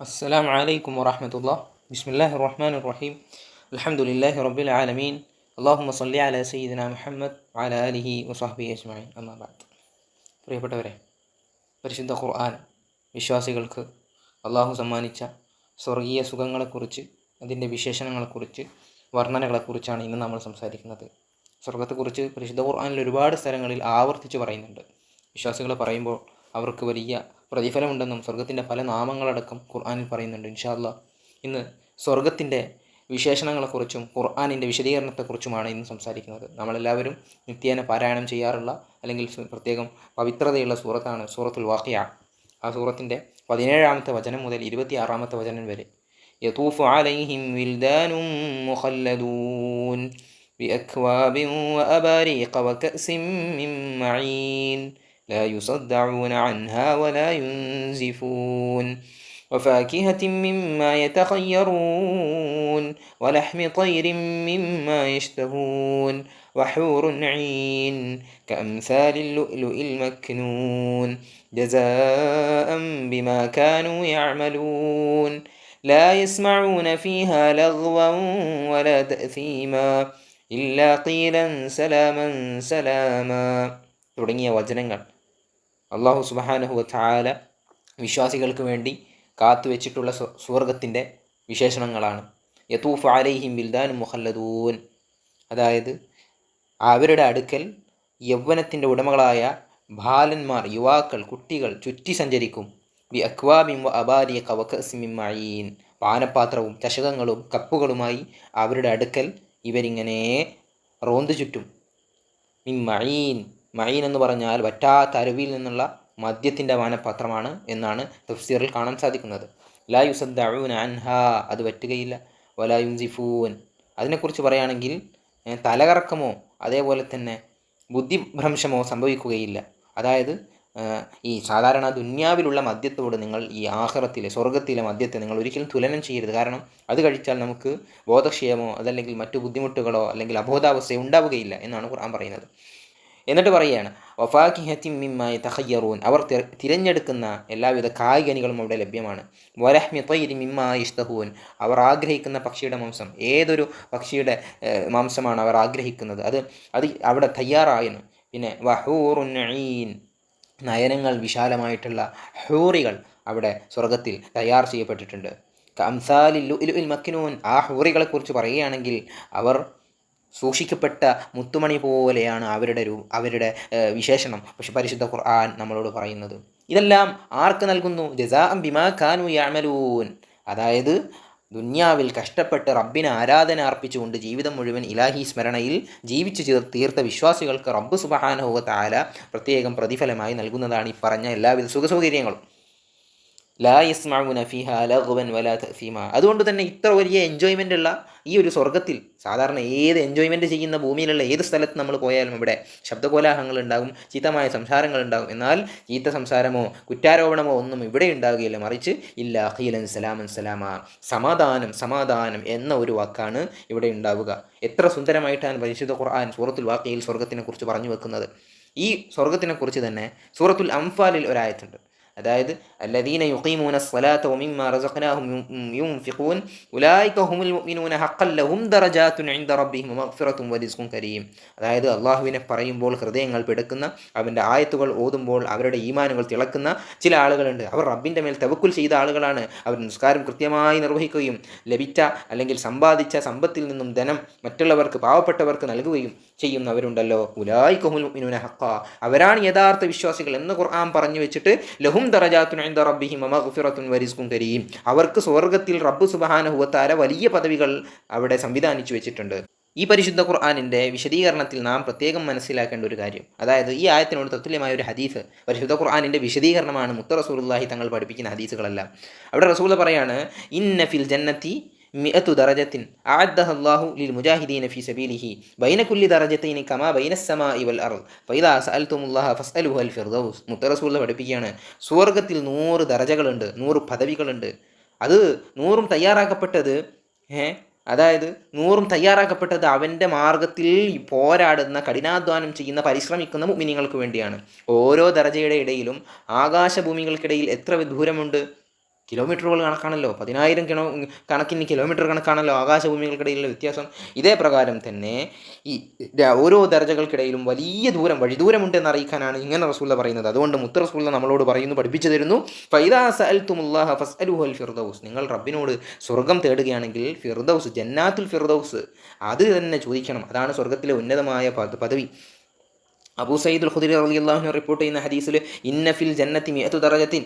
السلام عليكم ورحمة الله بسم الله الرحمن الرحيم الحمد لله رب العالمين اللهم صل على سيدنا محمد وعلى آله وصحبه أجمعين أما بعد പ്രിയപ്പെട്ടവരെ പരിശുദ്ധ ഖുർആൻ വിശ്വാസികൾക്ക് അള്ളാഹു സമ്മാനിച്ച സ്വർഗീയ സുഖങ്ങളെക്കുറിച്ച് അതിൻ്റെ വിശേഷണങ്ങളെക്കുറിച്ച് വർണ്ണനകളെക്കുറിച്ചാണ് ഇന്ന് നമ്മൾ സംസാരിക്കുന്നത് സ്വർഗത്തെക്കുറിച്ച് പരിശുദ്ധ ഖുർആനിൽ ഒരുപാട് സ്ഥലങ്ങളിൽ ആവർത്തിച്ച് പറയുന്നുണ്ട് വിശ്വാസികൾ പറയുമ്പോൾ അവർക്ക് വലിയ പ്രതിഫലമുണ്ടെന്നും സ്വർഗത്തിൻ്റെ പല നാമങ്ങളടക്കം ഖുർആനിൽ പറയുന്നുണ്ട് ഇൻഷാല്ല ഇന്ന് സ്വർഗത്തിൻ്റെ വിശേഷണങ്ങളെക്കുറിച്ചും ഖുർആാനിൻ്റെ വിശദീകരണത്തെക്കുറിച്ചുമാണ് ഇന്ന് സംസാരിക്കുന്നത് നമ്മളെല്ലാവരും നിത്യേന പാരായണം ചെയ്യാറുള്ള അല്ലെങ്കിൽ സു- പ്രത്യേകം പവിത്രതയുള്ള സൂറത്താണ് സൂറത്തുൽ വാഖിയ ആ സൂറത്തിൻ്റെ പതിനേഴാമത്തെ വചനം മുതൽ ഇരുപത്തിയാറാമത്തെ വചനം വരെ يطوف عليهم ولدان مخلدون بأكواب وأباريق وكأس من معين لا يصدعون عنها ولا ينزفون وفاكهة مما يتخيرون ولحم طير مما يشتهون وحور عين كأمثال اللؤلؤ المكنون جزاء بما كانوا يعملون لا يسمعون فيها لغوا ولا تأثيما إلا قيلا سلاما سلاما തുടങ്ങിയ വചനങ്ങൾ. അള്ളാഹു സുബഹാനഹു ചാല വിശ്വാസികൾക്ക് വേണ്ടി കാത്തുവെച്ചിട്ടുള്ള സ്വ- സ്വർഗത്തിന്റെ വിശേഷണങ്ങളാണ്. യത്തൂഫ് അലൈഹിം ബിൽദാൻ മുഹല്ലദൂൻ അതായത് അവരുടെ അടുക്കൽ യൗവനത്തിന്റെ ഉടമകളായ ബാലന്മാർ യുവാക്കൾ കുട്ടികൾ ചുറ്റി സഞ്ചരിക്കും. ബി അക്വാബിം വ അബാരിയ കവക്കസിമിമീൻ പാനപാത്രവും ചഷകങ്ങളും കപ്പുകളുമായി അവരുടെ അടുക്കൽ ഇവരിങ്ങനെ റോന്തു ചുറ്റും. മിൻ എന്ന് പറഞ്ഞാൽ വറ്റാത്ത അരുവിയിൽ നിന്നുള്ള മദ്യത്തിന്റെ പാനപാത്രമാണ് എന്നാണ് തഫ്സീറിൽ കാണാൻ സാധിക്കുന്നത്. ലാ യുസദ്ദഊന അൻഹ അത് വറ്റുകയില്ല. വലാ യുൻസിഫൂൻ. അതിനെക്കുറിച്ച് പറയുകയാണെങ്കിൽ തലകറക്കമോ അതേപോലെ തന്നെ ബുദ്ധിഭ്രംശമോ സംഭവിക്കുകയില്ല. അതായത് ഈ സാധാരണ ദുന്യാവിലുള്ള മദ്യത്തോട് നിങ്ങൾ ഈ ആഹ്റത്തിലെ സ്വർഗത്തിലെ മദ്യത്തെ നിങ്ങൾ ഒരിക്കലും തുലനം ചെയ്യരുത്. കാരണം അത് കഴിച്ചാൽ നമുക്ക് ബോധക്ഷയമോ അതല്ലെങ്കിൽ മറ്റു ബുദ്ധിമുട്ടുകളോ അല്ലെങ്കിൽ അബോധാവസ്ഥയോ ഉണ്ടാവുകയില്ല എന്നാണ് ഖുർആൻ പറയുന്നത്. എന്നിട്ട് പറയുകയാണ് വഫാഖിഹത്തിൻ മിമ്മായി തഹയ്യറൂൻ അവർ തിരഞ്ഞെടുക്കുന്ന എല്ലാവിധ കായികനികളും അവിടെ ലഭ്യമാണ്. വരഹ്മി തൈരി മിമ്മായി ഇഷ്ടഹൂൻ അവർ ആഗ്രഹിക്കുന്ന പക്ഷിയുടെ മാംസം ഏതൊരു പക്ഷിയുടെ മാംസമാണ് അവർ ആഗ്രഹിക്കുന്നത്. അത് അത് അവിടെ തയ്യാറായിരുന്നു പിന്നെ വഹൂറുൻ നയനങ്ങൾ വിശാലമായിട്ടുള്ള ഹൂറികൾ അവിടെ സ്വർഗത്തിൽ തയ്യാർ ചെയ്യപ്പെട്ടിട്ടുണ്ട്. കംസാലിൽ മക്കിനൂൻ ആ ഹൂറികളെക്കുറിച്ച് പറയുകയാണെങ്കിൽ അവർ സൂക്ഷിക്കപ്പെട്ട മുത്തുമണി പോലെയാണ് അവരുടെ രൂ അവരുടെ വിശേഷണം. പക്ഷെ പരിശുദ്ധ ഖുർആൻ നമ്മളോട് പറയുന്നത് ഇതെല്ലാം ആർക്ക് നൽകുന്നു? ജസാ ബിമാ ഖാനു യാമലൂൻ അതായത് ദുന്യാവിൽ കഷ്ടപ്പെട്ട് റബ്ബിന് ആരാധന അർപ്പിച്ചുകൊണ്ട് ജീവിതം മുഴുവൻ ഇലാഹി സ്മരണയിൽ ജീവിച്ചു തീർത്ത വിശ്വാസികൾക്ക് റബ്ബ് സുബഹാനഹുവ താല പ്രത്യേകം പ്രതിഫലമായി നൽകുന്നതാണ് ഈ പറഞ്ഞ എല്ലാവിധ സുഖസൗകര്യങ്ങളും. ലാ യസ്മഊന ഫിഹ ലഹുവൻ വലാ തഫീമ അതുകൊണ്ട് തന്നെ ഇത്ര വലിയ എൻജോയ്മെന്റ് ഉള്ള ഈ ഒരു സ്വർഗത്തിൽ സാധാരണ ഏത് എൻജോയ്മെന്റ് ചെയ്യുന്ന ഭൂമിയിലുള്ള ഏത് സ്ഥലത്ത് നമ്മൾ പോയാലും ഇവിടെ ശബ്ദകോലാഹങ്ങൾ ഉണ്ടാകും ചീത്തമായ സംസാരങ്ങൾ ഉണ്ടാകും. എന്നാൽ ചീത്ത സംസാരമോ കുറ്റാരോപണമോ ഒന്നും ഇവിടെ ഉണ്ടാകുകയില്ല. മറിച്ച് ഇല്ല അഖീലൻ സലാമൻ സലാമ. സമാധാനം സമാധാനം എന്ന ഒരു വാക്കാണ് ഇവിടെ ഉണ്ടാവുക. എത്ര സുന്ദരമായിട്ടാണ് പരിശുദ്ധ ഖുർആൻ സൂറത്തുൽ വാക്കയിൽ സ്വർഗത്തിനെ കുറിച്ച് പറഞ്ഞു വെക്കുന്നത്. ഈ സ്വർഗത്തിനെക്കുറിച്ച് തന്നെ സൂറത്തുൽ അംഫാലിൽ ഒരായത്തുണ്ട്. അതായത് അല്ലദീന യുഖീമൂന സ്വലാത്ത ഒമിമ്മ റസഖനാഹും യും ഫിഖൂൻ ഉലായിക്ക ഹുമുൽ മുഅ്മിനൂന ഹഖല്ലഹും ദറജാത്തുൻ ഇൻദ റബ്ബിഹിം മഗ്ഫിറത്തുൻ വരിസ്ഖും കരീം. അതായത് അല്ലാഹുവിനെ പറയുമ്പോൾ ഹൃദയങ്ങൾ പിടക്കുന്ന അവന്റെ ആയത്തുകൾ ഓതുമ്പോൾ അവരുടെ ഈമാനുകൾ തിളക്കുന്ന ചില ആളുകളുണ്ട്. അവർ റബ്ബിന്റെ മേൽ തവക്കുൽ ചെയ്ത ആളുകളാണ്. അവർ നിസ്കാരം കൃത്യമായി നിർവഹിക്കുകയും ലഭിച്ച അല്ലെങ്കിൽ സമ്പാദിച്ച സമ്പത്തിൽ നിന്നും ധനം മറ്റുള്ളവർക്ക് പാവപ്പെട്ടവർക്ക് നൽകുകയും ചെയ്യുന്നവരുണ്ടല്ലോ. ഉലായിക്കുമുൽ മുഅ്മിനൂന ഹഖ. അവരാണ് യഥാർത്ഥ വിശ്വാസികൾ എന്ന് ഖുർആൻ പറഞ്ഞു വെച്ചിട്ട് ലഹും ദറജാത്തുൻ ഇൻദ റബ്ബിഹിം വരിസ്കും കരീം. അവർക്ക് സ്വർഗത്തിൽ റബ്ബ് സുബ്ഹാനഹു വതആല വലിയ പദവികൾ അവിടെ സംവിധാനിച്ചു വെച്ചിട്ടുണ്ട്. ഈ പരിശുദ്ധ ഖുർആാനിന്റെ വിശദീകരണത്തിൽ നാം പ്രത്യേകം മനസ്സിലാക്കേണ്ട ഒരു കാര്യം. അതായത് ഈ ആയത്തിനോട് തത്തുല്യമായ ഒരു ഹദീസ് പരിശുദ്ധ ഖുർആാനിന്റെ വിശദീകരണമാണ് മുത്ത റസൂലുള്ളാഹി തങ്ങൾ പഠിപ്പിക്കുന്ന ഹദീസുകളെല്ലാം. അവിടെ റസൂൽ പറയാണ് ഇന്ന ഫിൽ ജന്നത്തി മിഅത്തു ദറജത്തിൻ അഅദ്ദഹ അല്ലാഹു ലിൽ മുജാഹിദീന ഫീ സബീലിഹി ബൈന കുല്ലി ദറജത്തൈനി കമാ ബൈന സമാഇ വൽ അർദ്. ഫൈദാ സഅൽതുമുല്ലാഹ ഫസ്അലുഹു അൽ ഫിർദൗസ്. മുത്ത റസൂൽ പഠിപ്പിക്കുകയാണ് സ്വർഗത്തിൽ നൂറ് ദറജകളുണ്ട് നൂറ് പദവികളുണ്ട്. അത് നൂറും തയ്യാറാക്കപ്പെട്ടത് ഏ അതായത് നൂറും തയ്യാറാക്കപ്പെട്ടത് അവന്റെ മാർഗത്തിൽ പോരാടുന്ന കഠിനാധ്വാനം ചെയ്യുന്ന പരിശ്രമിക്കുന്ന മുമിനിങ്ങൾക്ക് വേണ്ടിയാണ്. ഓരോ ദർജയുടെ ഇടയിലും ആകാശഭൂമികൾക്കിടയിൽ എത്ര ദൂരമുണ്ട്? കിലോമീറ്ററുകൾ കണക്കാണല്ലോ. പതിനായിരം കിലോ കണക്കിന് കിലോമീറ്റർ കണക്കാണല്ലോ ആകാശഭൂമികൾക്കിടയിലുള്ള വ്യത്യാസം. ഇതേ പ്രകാരം തന്നെ ഈ ഓരോ ദർജകൾക്കിടയിലും വലിയ ദൂരം വഴിദൂരമുണ്ടെന്ന് അറിയിക്കാനാണ് ഇങ്ങനെ റസൂല്ല പറയുന്നത്. അതുകൊണ്ട് മുത്ത റസൂല്ല നമ്മളോട് പറയുന്നു പഠിപ്പിച്ചു തരുന്നു. ഫിർദൌസ്. നിങ്ങൾ റബ്ബിനോട് സ്വർഗം തേടുകയാണെങ്കിൽ ഫിർദൌസ് ജന്നാത്തുൽ ഫിർദൌസ്. അത് തന്നെ ചോദിക്കണം. അതാണ് സ്വർഗത്തിലെ ഉന്നതമായ പദവി. അബൂ സയ്യിദുൽ ഖുദരി റളിയല്ലാഹു റിപ്പോർട്ട് ചെയ്യുന്ന ഹദീസിൽ ഇന്ന ഫിൽ ജന്നത്തി ദറജത്തിൻ.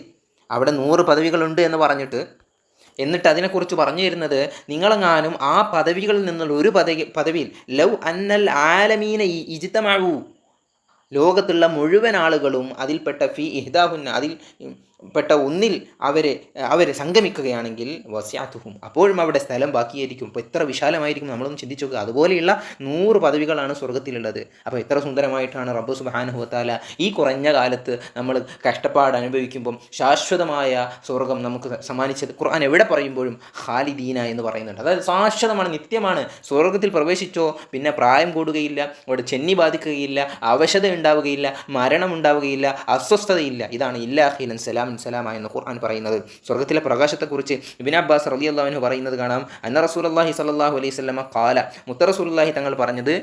അവിടെ നൂറ് പദവികളുണ്ട് എന്ന് പറഞ്ഞിട്ട് എന്നിട്ട് അതിനെക്കുറിച്ച് പറഞ്ഞു തരുന്നത് നിങ്ങളെങ്ങാനും ആ പദവികളിൽ നിന്നുള്ള ഒരു പദവി പദവിയിൽ ലവ് അന്നൽ ആലമീന ഇ- ഇജ്തമഉ ലോകത്തുള്ള മുഴുവൻ ആളുകളും അതിൽപ്പെട്ട ഫി ഇഹ്ദാഹുന്ന അതിൽ പെട്ട ഒന്നിൽ അവരെ അവരെ സംഗമിക്കുകയാണെങ്കിൽ വസ്യാത്തുഹും. അപ്പോഴും അവിടെ സ്ഥലം ബാക്കിയായിരിക്കും. അപ്പോൾ എത്ര വിശാലമായിരിക്കും നമ്മളൊന്ന് ചിന്തിച്ചു നോക്കുക. അതുപോലെയുള്ള നൂറ് പദവികളാണ് സ്വർഗത്തിലുള്ളത് അപ്പോൾ എത്ര സുന്ദരമായിട്ടാണ് റബ്ബു സുബാനുഹത്താല ഈ കുറഞ്ഞ കാലത്ത് നമ്മൾ കഷ്ടപ്പാട് അനുഭവിക്കുമ്പം ശാശ്വതമായ സ്വർഗം നമുക്ക് സമ്മാനിച്ചത് ഖുർആൻ എവിടെ പറയുമ്പോഴും ഖാലിദീന എന്ന് പറയുന്നുണ്ട്. അതായത് ശാശ്വതമാണ് നിത്യമാണ്. സ്വർഗത്തിൽ പ്രവേശിച്ചോ പിന്നെ പ്രായം കൂടുകയില്ല അവിടെ ചെന്നി ബാധിക്കുകയില്ല അവശത ഉണ്ടാവുകയില്ല മരണം ഉണ്ടാവുകയില്ല അസ്വസ്ഥതയില്ല. ഇതാണ് ഇല്ലാഹീലൻ സലാം സലാമ എന്ന് ഖുർആൻ പറയുന്നത്. സ്വർഗത്തിലെ പ്രകാശത്തെക്കുറിച്ച് ഇബിൻ അബ്ബാസ് റലി അള്ളാഹുവിന് പറയുന്നത് കാണാം. അന്ന റസൂൽ അള്ളാഹി സല്ലാഹു അലൈഹി സ്വലമ കാല മുത്ത റസൂൽ അള്ളാഹി തങ്ങൾ പറഞ്ഞത്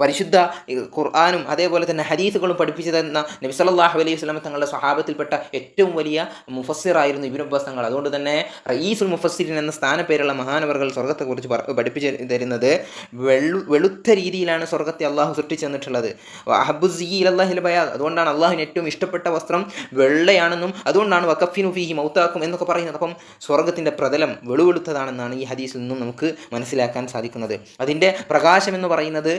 പരിശുദ്ധ ഖുർആാനും അതേപോലെ തന്നെ ഹദീസുകളും പഠിപ്പിച്ചു തന്ന നബി സല്ലല്ലാഹു അലൈഹി സ്വലം തങ്ങളുടെ സ്വഹാബത്തിൽപ്പെട്ട ഏറ്റവും വലിയ മുഫസ്സിറായിരുന്നു ഇബിൻ അബ്ബാസ് തങ്ങൾ. അതുകൊണ്ട് തന്നെ റയീസുൽ മുഫസ്സിരിൻ എന്ന സ്ഥാനപ്പേരുള്ള മഹാനവറുകൾ സ്വർഗത്തെക്കുറിച്ച് പഠിപ്പിച്ച് തരുന്നത് വെള്ളു വെളുത്ത രീതിയിലാണ് സ്വർഗത്തെ അള്ളാഹു സൃഷ്ടിച്ചു തന്നിട്ടുള്ളത് അഹബുസീ അള്ളാഹിൽ ബയാ അതുകൊണ്ടാണ് അള്ളാഹുവിന് ഏറ്റവും ഇഷ്ടപ്പെട്ട വസ്ത്രം വെള്ളയാണെന്നും അതുകൊണ്ടാണ് വക്കഫിനു ഫീഹി മൗത്താക്കും എന്നൊക്കെ പറയുന്നത്. അപ്പം സ്വർഗത്തിന്റെ പ്രതലം വെളുവെളുത്തതാണെന്നാണ് ഈ ഹദീസിൽ നിന്നും നമുക്ക് മനസ്സിലാക്കാൻ സാധിക്കുന്നത്. അതിന്റെ പ്രകാശം എന്ന് പറയുന്നത്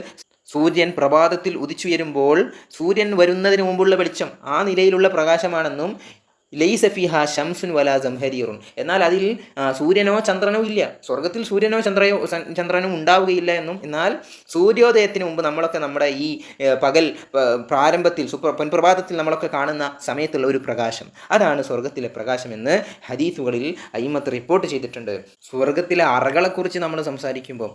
സൂര്യൻ പ്രഭാതത്തിൽ ഉദിച്ചുയരുമ്പോൾ സൂര്യൻ വരുന്നതിന് മുമ്പുള്ള വെളിച്ചം ആ നിലയിലുള്ള പ്രകാശമാണെന്നും ലൈസഫിഹ ഷംസുൻ വലാ ജംഹരീറുൻ എന്നാൽ അതിൽ സൂര്യനോ ചന്ദ്രനോ ഇല്ല. സ്വർഗത്തിൽ സൂര്യനോ ചന്ദ്രയോ ചന്ദ്രനോ ഉണ്ടാവുകയില്ല എന്നും. എന്നാൽ സൂര്യോദയത്തിന് മുമ്പ് നമ്മളൊക്കെ നമ്മുടെ ഈ പകൽ പ്രാരംഭത്തിൽ സുപ്ര പൊൻപ്രഭാതത്തിൽ നമ്മളൊക്കെ കാണുന്ന സമയത്തുള്ള ഒരു പ്രകാശം. അതാണ് സ്വർഗത്തിലെ പ്രകാശം എന്ന് ഹദീസുകളിൽ അയിമത്ത് റിപ്പോർട്ട് ചെയ്തിട്ടുണ്ട്. സ്വർഗത്തിലെ അറകളെക്കുറിച്ച് നമ്മൾ സംസാരിക്കുമ്പോൾ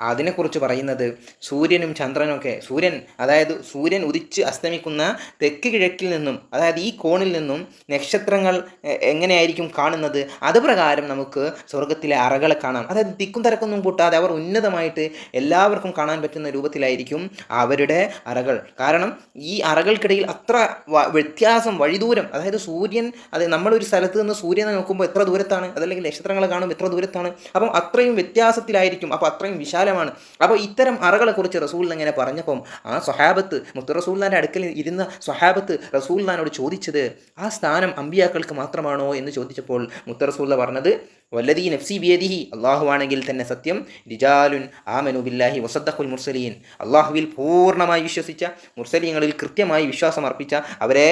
അതിനെക്കുറിച്ച് പറയുന്നത് സൂര്യനും ചന്ദ്രനൊക്കെ സൂര്യൻ അതായത് സൂര്യൻ ഉദിച്ച് അസ്തമിക്കുന്ന തെക്ക് കിഴക്കിൽ നിന്നും അതായത് ഈ കോണിൽ നിന്നും നക്ഷത്രങ്ങൾ എങ്ങനെയായിരിക്കും കാണുന്നത്? അത് പ്രകാരം നമുക്ക് സ്വർഗത്തിലെ അറകളെ കാണാം. അതായത് തിക്കും തിരക്കൊന്നും കൂട്ടാതെ അവർ ഉന്നതമായിട്ട് എല്ലാവർക്കും കാണാൻ പറ്റുന്ന രൂപത്തിലായിരിക്കും അവരുടെ അറകൾ. കാരണം ഈ അറകൾക്കിടയിൽ അത്ര വ്യത്യാസം വഴിദൂരം അതായത് സൂര്യൻ അത് നമ്മളൊരു സ്ഥലത്ത് നിന്ന് സൂര്യനെ നോക്കുമ്പോൾ എത്ര ദൂരത്താണ്? അതല്ലെങ്കിൽ നക്ഷത്രങ്ങളെ കാണുമ്പോൾ എത്ര ദൂരത്താണ്? അപ്പം അത്രയും വ്യത്യാസത്തിലായിരിക്കും. അപ്പോൾ അത്രയും വിശാലമാണ് അപ്പോൾ ഇത്തരം അറകളെക്കുറിച്ച് റസൂൽ ഇങ്ങനെ പറഞ്ഞപ്പം ആ സ്വഹാബത്ത് മുത്ത റസൂല്ലാന്റെ അടുക്കൽ ഇരുന്ന സ്വഹാബത്ത് റസൂല്ലാനോട് ചോദിച്ചത് ആ സ്ഥാനം അമ്പിയാക്കൾക്ക് മാത്രമാണോ എന്ന് ചോദിച്ചപ്പോൾ മുത്ത റസൂല്ല പറഞ്ഞത് വല്ലതീ നഫ്സി ബിയദിഹി. അള്ളാഹു ആണെങ്കിൽ തന്നെ സത്യം റിജാലുൻ ആമനു ബില്ലാഹി വസദ്ദഖുൽ മുർസലീൻ. അള്ളാഹുവിൽ പൂർണമായി വിശ്വസിച്ച മുർസലീങ്ങളിൽ കൃത്യമായി വിശ്വാസം അർപ്പിച്ച അവരെ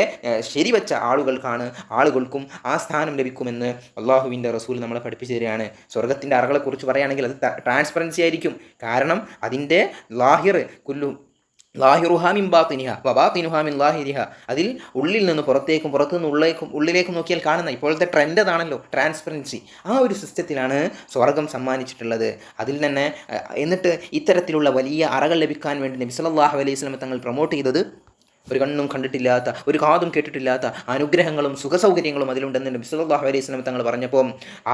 ശരിവച്ച ആളുകൾക്കാണ് ആളുകൾക്കും ആ സ്ഥാനം ലഭിക്കുമെന്ന് അള്ളാഹുവിന്റെ റസൂൽ നമ്മളെ പഠിപ്പിച്ചു തരികയാണ്. സ്വർഗത്തിന്റെ അറകളെക്കുറിച്ച് പറയുകയാണെങ്കിൽ അത് ട്രാൻസ്പെറൻസി ആയിരിക്കും. കാരണം അതിന്റെ ലാഹിർ കുല്ലു ലാഹിറുഹാമിൻ ബാത്തിനിഹ വബാത്തിനുഹാമിൻ ലാഹിരിഹ. അതിൽ ഉള്ളിൽ നിന്ന് പുറത്തേക്കും പുറത്തു നിന്ന് ഉള്ളേക്കും ഉള്ളിലേക്കും നോക്കിയാൽ കാണുന്ന ഇപ്പോഴത്തെ ട്രെൻഡ് അതാണല്ലോ ട്രാൻസ്പെറൻസി ആ ഒരു സിസ്റ്റത്തിലാണ് സ്വർഗം സമ്മാനിച്ചിട്ടുള്ളത്. അതിൽ തന്നെ എന്നിട്ട് ഇത്തരത്തിലുള്ള വലിയ അറകൾ ലഭിക്കാൻ വേണ്ടി നബി സല്ലല്ലാഹു അലൈഹി സ്വലം തങ്ങൾ പ്രൊമോട്ട് ചെയ്തത് ഒരു കണ്ണും കണ്ടിട്ടില്ലാത്ത ഒരു കാതും കേട്ടിട്ടില്ലാത്ത അനുഗ്രഹങ്ങളും സുഖസൗകര്യങ്ങളും അതിലുണ്ടെന്ന് നബി സല്ലല്ലാഹു അലൈഹി സ്വലം തങ്ങൾ പറഞ്ഞപ്പോൾ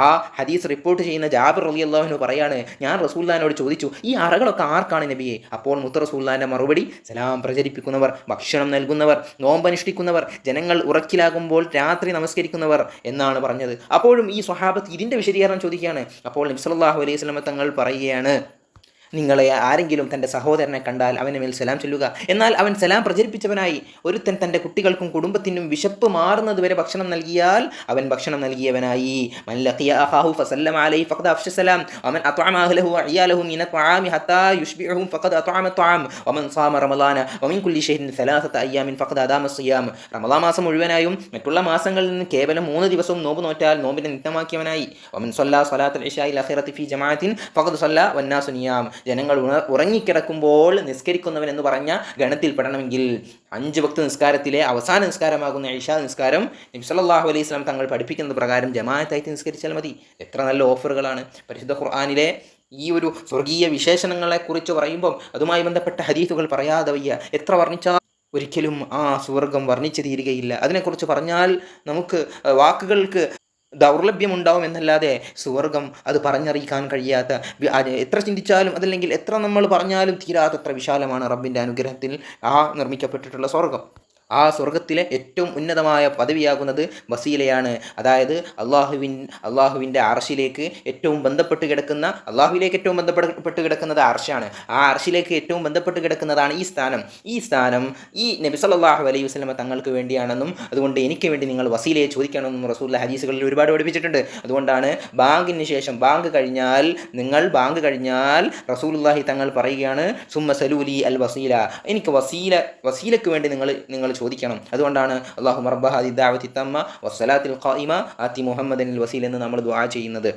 ആ ഹദീസ് റിപ്പോർട്ട് ചെയ്യുന്ന ജാബിർ റളിയല്ലാഹു പറയാണ് ഞാൻ റസൂല്ലാനോട് ചോദിച്ചു ഈ അറകളൊക്കെ ആർക്കാണ് നബിയെ? അപ്പോൾ മുത്ത റസൂല്ലാന്റെ മറുപടി സലാം പ്രചരിപ്പിക്കുന്നവർ ഭക്ഷണം നൽകുന്നവർ നോമ്പനുഷ്ഠിക്കുന്നവർ ജനങ്ങൾ ഉറക്കിലാകുമ്പോൾ രാത്രി നമസ്കരിക്കുന്നവർ എന്നാണ് പറഞ്ഞത്. അപ്പോഴും ഈ സ്വഹാബത്ത് ഇതിന്റെ വിശദീകരണം ചോദിക്കുകയാണ്. അപ്പോൾ നബി സല്ലല്ലാഹു അലൈഹി വസല്ലം തങ്ങൾ പറയുകയാണ് നിങ്ങളെ ആരെങ്കിലും തന്റെ സഹോദരനെ കണ്ടാൽ അവന് മേൽ സലാം ചൊല്ലുക. എന്നാൽ അവൻ സലാം പ്രചരിപ്പിച്ചവനായി. ഒരുത്തൻ തന്റെ കുട്ടികൾക്കും കുടുംബത്തിനും വിശപ്പ് മാറുന്നത് വരെ ഭക്ഷണം നൽകിയാൽ അവൻ ഭക്ഷണം നൽകിയവനായി. മാസം മുഴുവനായും മറ്റുള്ള മാസങ്ങളിൽ നിന്ന് കേവലം മൂന്ന് ദിവസവും നോമ്പ് നോറ്റാൽ നോമ്പിനെ നിത്യമാക്കിയവനായി. വമൻ സല്ലാ സ്വലാത്തുൽ ഇശാഇൽ അഖിറത്തി ഫി ജമാഅത്തിൻ ഫഖദ് സല്ല വന്നാസു നിയാം. ജനങ്ങൾ ഉറങ്ങിക്കിടക്കുമ്പോൾ നിസ്കരിക്കുന്നവൻ എന്ന് പറഞ്ഞ ഗണത്തിൽപ്പെടണമെങ്കിൽ അഞ്ച് ഭക്ത നിസ്കാരത്തിലെ അവസാന നിസ്കാരമാകുന്ന ഇഷാ നിസ്കാരം നബി സല്ലല്ലാഹു അലൈഹി വസല്ലം തങ്ങൾ പഠിപ്പിക്കുന്ന പ്രകാരം ജമാഅത്തായിട്ട് നിസ്കരിച്ചാൽ മതി. എത്ര നല്ല ഓഫറുകളാണ്. പരിശുദ്ധ ഖുർആാനിലെ ഈ ഒരു സ്വർഗീയ വിശേഷണങ്ങളെക്കുറിച്ച് പറയുമ്പം അതുമായി ബന്ധപ്പെട്ട ഹദീസുകൾ പറയാതെ വയ്യ. എത്ര വർണിച്ചാൽ ഒരിക്കലും ആ സ്വർഗം വർണിച്ചു തീരുകയില്ല. അതിനെക്കുറിച്ച് പറഞ്ഞാൽ നമുക്ക് വാക്കുകൾക്ക് ദൗർലഭ്യമുണ്ടാവും എന്നല്ലാതെ സ്വർഗം അത് പറഞ്ഞറിയിക്കാൻ കഴിയാത്ത എത്ര ചിന്തിച്ചാലും അതല്ലെങ്കിൽ എത്ര നമ്മൾ പറഞ്ഞാലും തീരാത്തത്ര വിശാലമാണ് റബ്ബിന്റെ അനുഗ്രഹത്തിൽ ആ നിർമ്മിക്കപ്പെട്ടിട്ടുള്ള സ്വർഗം. ആ സ്വർഗത്തിലെ ഏറ്റവും ഉന്നതമായ പദവിയാകുന്നത് വസീലയാണ്. അതായത് അള്ളാഹുവിൻ അള്ളാഹുവിന്റെ അർഷിലേക്ക് ഏറ്റവും ബന്ധപ്പെട്ട് കിടക്കുന്ന അള്ളാഹുവിലേക്ക് ഏറ്റവും ബന്ധപ്പെട്ട് കിടക്കുന്നത് അർഷാണ് ആ അർഷിലേക്ക് ഏറ്റവും ബന്ധപ്പെട്ട് കിടക്കുന്നതാണ് ഈ സ്ഥാനം. ഈ സ്ഥാനം ഈ നബി സല്ലല്ലാഹു അലൈഹി വസ്ലമ തങ്ങൾക്ക് വേണ്ടിയാണെന്നും അതുകൊണ്ട് എനിക്ക് വേണ്ടി നിങ്ങൾ വസീലയെ ചോദിക്കണമെന്നും റസൂല ഹദീസുകളിൽ ഒരുപാട് പഠിപ്പിച്ചിട്ടുണ്ട്. അതുകൊണ്ടാണ് ബാങ്കിന് ശേഷം ബാങ്ക് കഴിഞ്ഞാൽ നിങ്ങൾ ബാങ്ക് കഴിഞ്ഞാൽ റസൂലുള്ളാഹി തങ്ങൾ പറയുകയാണ് സുമ്മ സലൂലി അൽ വസീല. എനിക്ക് വസീല വസീലയ്ക്ക് വേണ്ടി നിങ്ങൾ നിങ്ങൾ ചോദിക്കണം. അതുകൊണ്ടാണ് അള്ളാഹു മർബഹി ദാവത്തി തമ്മ വസ്സലാത്തിൽ ഖായിമ ആത്തി മുഹമ്മദിൻ വസീൽ എന്ന് നമ്മൾ ദുആ ചെയ്യുന്നത്.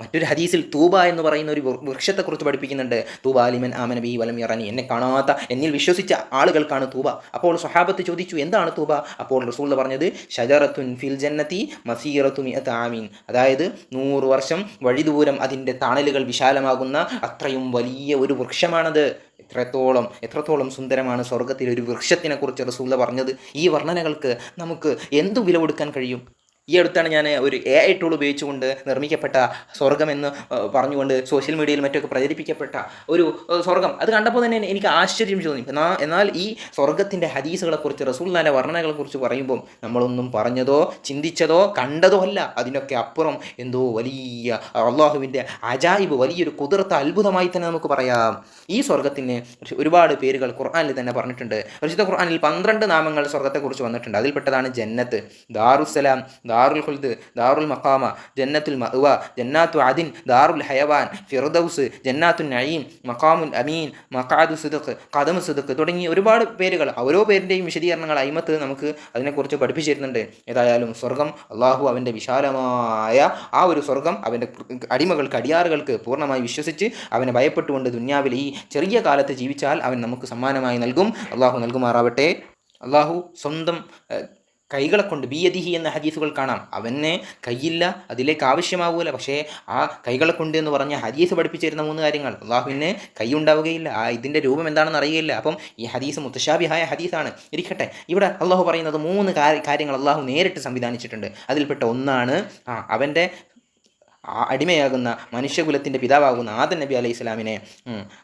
മറ്റൊരു ഹദീസിൽ തൂബ എന്ന് പറയുന്ന ഒരു വൃക്ഷത്തെക്കുറിച്ച് പഠിപ്പിക്കുന്നുണ്ട്. തൂബ അലിമൻ ആമന ബി വലം ഇറനി എന്നെ കാണാത്ത എന്നിൽ വിശ്വസിച്ച ആളുകൾക്കാണ് തൂബ. അപ്പോൾ സ്വഹാബത്ത് ചോദിച്ചു എന്താണ് തൂബ? അപ്പോൾ റസൂൽ പറഞ്ഞത് ഷജറത്തുൻ ഫിൽ ജന്നത്തി മസീറത്തു ആമീൻ. അതായത് നൂറ് വർഷം വഴിദൂരം അതിന്റെ തണലുകൾ വിശാലമാകുന്ന അത്രയും വലിയ ഒരു വൃക്ഷമാണത്. എത്രത്തോളം എത്രത്തോളം സുന്ദരമാണ് സ്വർഗത്തിലെ ഒരു വൃക്ഷത്തിനെ കുറിച്ച് റസൂല പറഞ്ഞത്. ഈ വർണനകൾക്ക് നമുക്ക് എന്തു വില കൊടുക്കാൻ കഴിയും? ഈ അടുത്താണ് ഞാൻ ഒരു എ ഐ ടൂൾ ഉപയോഗിച്ചുകൊണ്ട് നിർമ്മിക്കപ്പെട്ട സ്വർഗമെന്ന് എന്ന് പറഞ്ഞുകൊണ്ട് സോഷ്യൽ മീഡിയയിൽ മറ്റൊക്കെ പ്രചരിപ്പിക്കപ്പെട്ട ഒരു സ്വർഗം അത് കണ്ടപ്പോൾ തന്നെ എനിക്ക് ആശ്ചര്യം തോന്നി. എന്നാൽ ഈ സ്വർഗത്തിന്റെ ഹദീസുകളെക്കുറിച്ച് റസൂല്ലാന്റെ വർണനകളെക്കുറിച്ച് പറയുമ്പോൾ നമ്മളൊന്നും പറഞ്ഞതോ ചിന്തിച്ചതോ കണ്ടതോ അല്ല. അതിനൊക്കെ അപ്പുറം എന്തോ വലിയ അള്ളാഹുവിന്റെ അജായിബ് വലിയൊരു കുതിർത്ത അത്ഭുതമായി തന്നെ നമുക്ക് പറയാം. ഈ സ്വർഗത്തിന് ഒരുപാട് പേരുകൾ ഖുർആാനിൽ തന്നെ പറഞ്ഞിട്ടുണ്ട്. പരിശുദ്ധ ഖുർആാനിൽ പന്ത്രണ്ട് നാമങ്ങൾ സ്വർഗത്തെക്കുറിച്ച് വന്നിട്ടുണ്ട്. അതിൽപ്പെട്ടതാണ് ജന്നത്ത് ദാറുസലാം ദാറുൽ ഹുൽദ് ദാറുൽ മഖാമ ജന്നത്തുൽ മഅ്വ ജന്നാത്തു അദിൻ ദാറുൽ ഹയവാൻ ഫിർദൗസ് ജന്നാത്തുൽ നഈം മഖാമുൽ അമീൻ മഖാദു സിദ്ഖ് കദമു സിദ്ഖ് തുടങ്ങി ഒരുപാട് പേരുകൾ ഓരോ പേരിന്റെയും വിശദീകരണങ്ങൾ അയിമത്ത് നമുക്ക് അതിനെക്കുറിച്ച് പഠിപ്പിച്ചിരുന്നുണ്ട്. ഏതായാലും സ്വർഗം അള്ളാഹു അവന്റെ വിശാലമായ ആ ഒരു സ്വർഗം അവന്റെ അടിമകൾക്ക് അടിയാറുകൾക്ക് പൂർണമായി വിശ്വസിച്ച് അവനെ ഭയപ്പെട്ടുകൊണ്ട് ദുന്യാവിൽ ഈ ചെറിയ കാലത്ത് ജീവിച്ചാൽ അവൻ നമുക്ക് സമ്മാനമായി നൽകും. അള്ളാഹു നൽകുമാറാവട്ടെ. അള്ളാഹു സ്വന്തം കൈകളെ കൊണ്ട് ബിയദിഹി എന്ന ഹദീസുകൾ കാണാം. അവനെ കൈയില്ല അതിലേക്ക് ആവശ്യമാവൂല. പക്ഷേ ആ കൈകളെ കൊണ്ട് എന്ന് പറഞ്ഞ ഹദീസ് പഠിപ്പിച്ചു തരുന്ന മൂന്ന് കാര്യങ്ങൾ. അള്ളാഹുവിന് കൈ ഉണ്ടാവുകയില്ല ആ ഇതിന്റെ രൂപം എന്താണെന്ന് അറിയില്ല അപ്പം ഈ ഹദീസ് മുത്തശാബിഹായ ഹദീസാണ്. ഇരിക്കട്ടെ. ഇവിടെ അള്ളാഹു പറയുന്നത് മൂന്ന് കാര്യങ്ങൾ അള്ളാഹു നേരിട്ട് സംവിധാനിച്ചിട്ടുണ്ട്. അതിൽപ്പെട്ട ഒന്നാണ് ആ അവന്റെ അടിമയാകുന്ന മനുഷ്യകുലത്തിന്റെ പിതാവാകുന്ന ആദൻ നബി അലൈഹി ഇസ്ലാമിനെ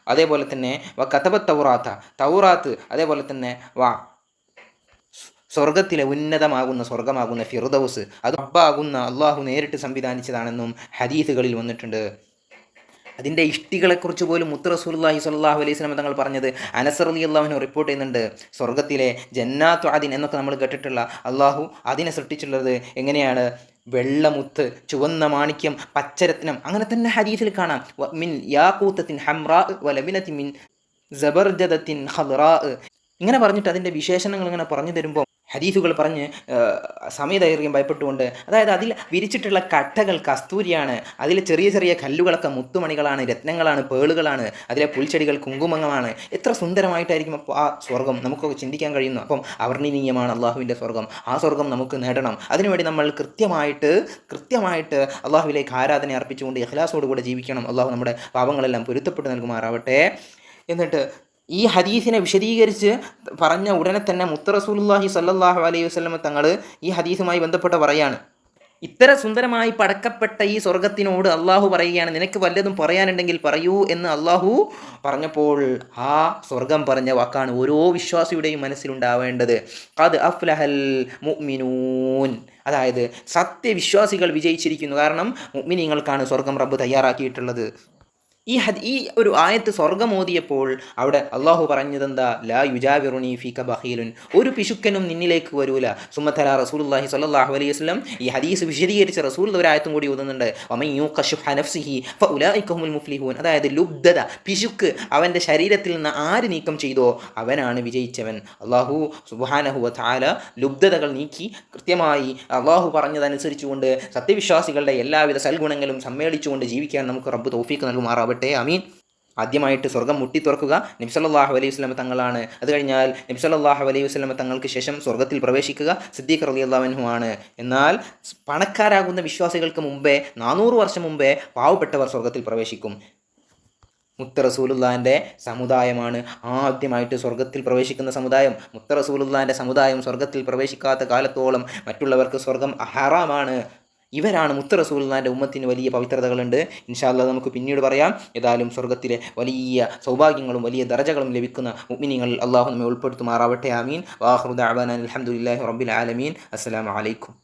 അതേപോലെ തന്നെ വ കഥബ തൗറാത്ത തൗറാത്ത് അതേപോലെ തന്നെ വാ സ്വർഗത്തിലെ ഉന്നതമാകുന്ന സ്വർഗമാകുന്ന ഫിർദൗസ് അത് റബ്ബാകുന്ന അള്ളാഹു നേരിട്ട് സംവിധാനിച്ചതാണെന്നും ഹദീസുകളിൽ വന്നിട്ടുണ്ട്. അതിന്റെ ഇഷ്ടികളെക്കുറിച്ച് പോലും മുത്ത് റസൂലുള്ളാഹി സ്വല്ലല്ലാഹു അലൈഹി വസല്ലം തങ്ങൾ പറഞ്ഞത് അനസർ അലി അള്ളാഹുവിനെ റിപ്പോർട്ട് ചെയ്യുന്നുണ്ട്. സ്വർഗത്തിലെ ജന്നാത്തു അദിൻ എന്നൊക്കെ നമ്മൾ കേട്ടിട്ടുള്ള അള്ളാഹു അതിനെ സൃഷ്ടിച്ചിട്ടുള്ളത് എങ്ങനെയാണ്? വെള്ളമുത്ത് ചുവന്ന മാണിക്യം പച്ചരത്നം അങ്ങനെ തന്നെ ഹദീസിൽ കാണാം. മിൻ യാക്കൂത്തത്തിൻ ഹംറാ വലബിനത്തിൻ മിൻ ജബർജദത്തിൻ ഹദ്റാ ഇങ്ങനെ പറഞ്ഞിട്ട് അതിന്റെ വിശേഷണങ്ങൾ ഇങ്ങനെ പറഞ്ഞു തരുമ്പോൾ ഹദീസുകൾ പറഞ്ഞ് സമയദൈർഘ്യം ഭയപ്പെട്ടുകൊണ്ട് അതായത് അതിൽ വിരിച്ചിട്ടുള്ള കട്ടകൾ കസ്തൂരിയാണ്. അതിൽ ചെറിയ ചെറിയ കല്ലുകളൊക്കെ മുത്തുമണികളാണ് രത്നങ്ങളാണ് പേളുകളാണ് അതിലെ പുൽച്ചെടികൾ കുങ്കുമങ്ങളാണ്. എത്ര സുന്ദരമായിട്ടായിരിക്കും അപ്പോൾ ആ സ്വർഗം നമുക്കൊക്കെ ചിന്തിക്കാൻ കഴിയുന്നു അപ്പം അവർണനീയമാണ് അള്ളാഹുവിന്റെ സ്വർഗം. ആ സ്വർഗം നമുക്ക് നേടണം. അതിനുവേണ്ടി നമ്മൾ കൃത്യമായിട്ട് കൃത്യമായിട്ട് അള്ളാഹുവിലേക്ക് ആരാധന അർപ്പിച്ചുകൊണ്ട് ഇഖ്ലാസോടുകൂടെ ജീവിക്കണം. അള്ളാഹു നമ്മുടെ പാപങ്ങളെല്ലാം പൊരുത്തപ്പെട്ട് നൽകുമാറാവട്ടെ. എന്നിട്ട് ഈ ഹദീസിനെ വിശദീകരിച്ച് പറഞ്ഞ ഉടനെ തന്നെ മുത്ത റസൂലുള്ളാഹി സല്ലല്ലാഹു അലൈഹി വസല്ലമ തങ്ങൾ ഈ ഹദീസുമായി ബന്ധപ്പെട്ട് പറയാണ്. ഇത്ര സുന്ദരമായി പടക്കപ്പെട്ട ഈ സ്വർഗത്തിനോട് അള്ളാഹു പറയുകയാണ് നിനക്ക് വല്ലതും പറയാനുണ്ടെങ്കിൽ പറയൂ എന്ന് അള്ളാഹു പറഞ്ഞപ്പോൾ ആ സ്വർഗം പറഞ്ഞ വാക്കാണ് ഓരോ വിശ്വാസിയുടെയും മനസ്സിലുണ്ടാവേണ്ടത്. അത് അഫ്ലഹൽ മുഅ്മിനൂൻ. അതായത് സത്യവിശ്വാസികൾ വിജയിച്ചിരിക്കുന്നു. കാരണം മുഅ്മിനീങ്ങൾക്കാണ് സ്വർഗം റബ്ബ് തയ്യാറാക്കിയിട്ടുള്ളത്. ഈ ഹദ് ഈ ഒരു ആയത്ത് സ്വർഗമോതിയപ്പോൾ അവിടെ അള്ളാഹു പറഞ്ഞതെന്താ? ലാ യുജാവിറുണി ഫീക ബഹീലുൻ ഒരു പിശുക്കനും നിന്നിലേക്ക് വരൂല. സുമ്മത്തല റസൂലുള്ളാഹി സ്വല്ലല്ലാഹു അലൈഹി വസല്ലം ഈ ഹദീസ് വിശദീകരിച്ച റസൂൽ ഒരു ആയത്തും കൂടി ഓതുന്നുണ്ട്. മുഫ്ലിഹൂൻ. അതായത് ലുബ്ധത പിശുക്ക് അവന്റെ ശരീരത്തിൽ നിന്ന് ആര് നീക്കം ചെയ്തോ അവനാണ് വിജയിച്ചവൻ. അള്ളാഹു സുബാനഹു വതആല ലുബ്ധതകൾ നീക്കി കൃത്യമായി അള്ളാഹു പറഞ്ഞതനുസരിച്ചുകൊണ്ട് സത്യവിശ്വാസികളുടെ എല്ലാവിധ സൽഗുണങ്ങളും സമ്മേളിച്ചുകൊണ്ട് ജീവിക്കാൻ നമുക്ക് റബ്ബ് തൗഫീക്ക് നൽകുമാറാവട്ടെ അമീൻ ആദ്യമായിട്ട് സ്വർഗം മുട്ടി തുറക്കുക നബ്സല്ലാഹു അലൈഹി വസ്ലമ തങ്ങളാണ്. അത് കഴിഞ്ഞാൽ നബ്സല്ലാഹു അലൈഹി വസ്ലമ തങ്ങൾക്ക് ശേഷം സ്വർഗത്തിൽ പ്രവേശിക്കുക സിദ്ദീഖ് റലി അള്ളാഹുഹു ആണ്. എന്നാൽ പണക്കാരാകുന്ന വിശ്വാസികൾക്ക് മുമ്പേ നാനൂറ് വർഷം മുമ്പേ പാവപ്പെട്ടവർ സ്വർഗത്തിൽ പ്രവേശിക്കും. മുത്ത റസൂലുള്ളാന്റെ സമുദായമാണ് ആദ്യമായിട്ട് സ്വർഗത്തിൽ പ്രവേശിക്കുന്ന സമുദായം. മുത്ത റസൂലുള്ളാന്റെ സമുദായം സ്വർഗത്തിൽ പ്രവേശിക്കാത്ത കാലത്തോളം മറ്റുള്ളവർക്ക് സ്വർഗം ഹറാമാണ്. ഇവരാണ് മുത്ത റസൂൽനാന്റെ ഉമ്മത്തിന് വലിയ പവിത്രതകളുണ്ട്. ഇൻഷാല്ല നമുക്ക് പിന്നീട് പറയാം. ഏതായാലും സ്വർഗത്തിലെ വലിയ സൗഭാഗ്യങ്ങളും വലിയ ദർജകളും ലഭിക്കുന്ന ഉമ്മിനിങ്ങൾ അള്ളാഹു നമ്മെ ഉൾപ്പെടുത്തുമാറാവട്ടെ. ആമീൻ. വാഹൃദ് അബാൻ അലഹമുല്ലാഹി റബ്ബിൽ ആലമീൻ. അസ്സലാമു അലൈക്കും.